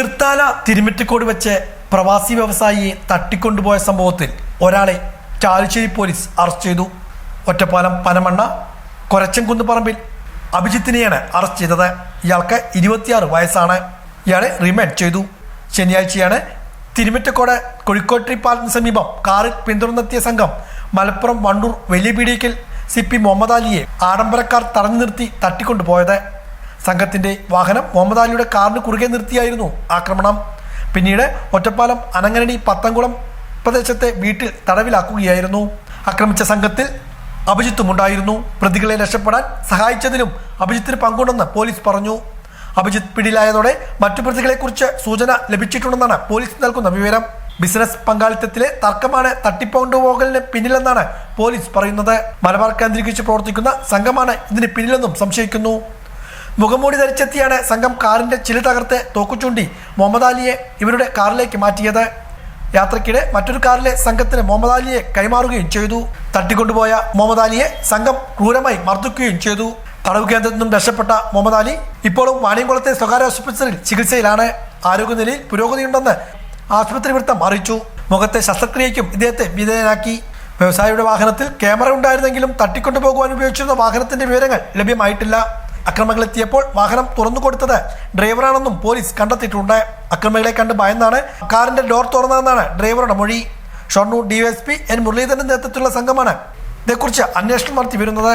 തൃത്താല തിരുമിറ്റിക്കോട് വെച്ച് പ്രവാസി വ്യവസായിയെ തട്ടിക്കൊണ്ടുപോയ സംഭവത്തിൽ ഒരാളെ ചാലുശ്ശേരി പോലീസ് അറസ്റ്റ് ചെയ്തു. ഒറ്റപ്പാലം പനമണ്ണ കൊരച്ചൻകുന്ന് പറമ്പിൽ അഭിജിത്തിനെയാണ് അറസ്റ്റ് ചെയ്തത്. ഇയാൾക്ക് ഇരുപത്തിയാറ് വയസ്സാണ്. ഇയാളെ റിമാൻഡ് ചെയ്തു. ശനിയാഴ്ചയാണ് തിരുമിറ്റക്കോട് കോഴിക്കോട്രി പാലത്തിന് സമീപം കാറിൽ പിന്തുടർന്നെത്തിയ സംഘം മലപ്പുറം വണ്ടൂർ വലിയ പീടിയക്കൽ സി പി മുഹമ്മദ് അലിയെ ആഡംബരക്കാർ തടഞ്ഞു നിർത്തി തട്ടിക്കൊണ്ടുപോയത്. സംഘത്തിന്റെ വാഹനം മുഹമ്മദ് അലിയുടെ കാറിന് കുറുകെ നിർത്തിയായിരുന്നു ആക്രമണം. പിന്നീട് ഒറ്റപ്പാലം അനങ്ങനടി പത്തംകുളം പ്രദേശത്തെ വീട്ടിൽ തടവിലാക്കുകയായിരുന്നു. ആക്രമിച്ച സംഘത്തിൽ അഭിജിത്തും ഉണ്ടായിരുന്നു പ്രതികളെ രക്ഷപ്പെടാൻ സഹായിച്ചതിലും അഭിജിത്തിന് പങ്കുണ്ടെന്ന് പോലീസ് പറഞ്ഞു. അഭിജിത്ത് പിടിയിലായതോടെ മറ്റു പ്രതികളെക്കുറിച്ച് സൂചന ലഭിച്ചിട്ടുണ്ടെന്നാണ് പോലീസ് നൽകുന്ന വിവരം. ബിസിനസ് പങ്കാളിത്തത്തിലെ തർക്കമാണ് തട്ടിക്കൊണ്ടുപോകലിന് പിന്നിലെന്നാണ് പോലീസ് പറയുന്നത്. മലബാർ കേന്ദ്രീകരിച്ച് പ്രവർത്തിക്കുന്ന സംഘമാണ് ഇതിന് പിന്നിലെന്നും സംശയിക്കുന്നു. മുഖംമൂടി ധരിച്ചെത്തിയാണ് സംഘം കാറിന്റെ ചില തകർത്ത് തോക്കുചൂണ്ടി മുഹമ്മദ് അലിയെ ഇവരുടെ കാറിലേക്ക് മാറ്റിയത്. യാത്രക്കിടെ മറ്റൊരു കാറിലെ സംഘത്തിന് മുഹമ്മദ് അലിയെ കൈമാറുകയും ചെയ്തു. തട്ടിക്കൊണ്ടുപോയ മുഹമ്മദ് അലിയെ സംഘം ക്രൂരമായി മർദ്ദിക്കുകയും ചെയ്തു. തടവ് കേന്ദ്രത്തിൽ നിന്നും രക്ഷപ്പെട്ട മുഹമ്മദ് അലി ഇപ്പോഴും വാണിയംകുളത്തെ സ്വകാര്യ ആശുപത്രിയിൽ ചികിത്സയിലാണ്. ആരോഗ്യനിലയിൽ പുരോഗതിയുണ്ടെന്ന് ആശുപത്രി വൃത്തം അറിയിച്ചു. മുഖത്തെ ശസ്ത്രക്രിയയ്ക്കും ഇദ്ദേഹത്തെ വിധേയനാക്കി വ്യവസായിയുടെ വാഹനത്തിൽ ക്യാമറ ഉണ്ടായിരുന്നെങ്കിലും തട്ടിക്കൊണ്ടുപോകുവാൻ ഉപയോഗിച്ചിരുന്ന വാഹനത്തിന്റെ വിവരങ്ങൾ ലഭ്യമായിട്ടില്ല. അക്രമികൾ എത്തിയപ്പോൾ വാഹനം തുറന്നു കൊടുത്തത് ഡ്രൈവറാണെന്നും പോലീസ് കണ്ടെത്തിയിട്ടുണ്ട്. അക്രമികളെ കണ്ട് ഭയന്നാണ് കാറിന്റെ ഡോർ തുറന്നതെന്നാണ് ഡ്രൈവറുടെ മൊഴി. ഷൊർണൂർ ഡിവൈഎസ്പി എൻ മുരളീധരന്റെ നേതൃത്വത്തിലുള്ള സംഘമാണ് ഇതേക്കുറിച്ച് അന്വേഷണം നടത്തി വരുന്നത്.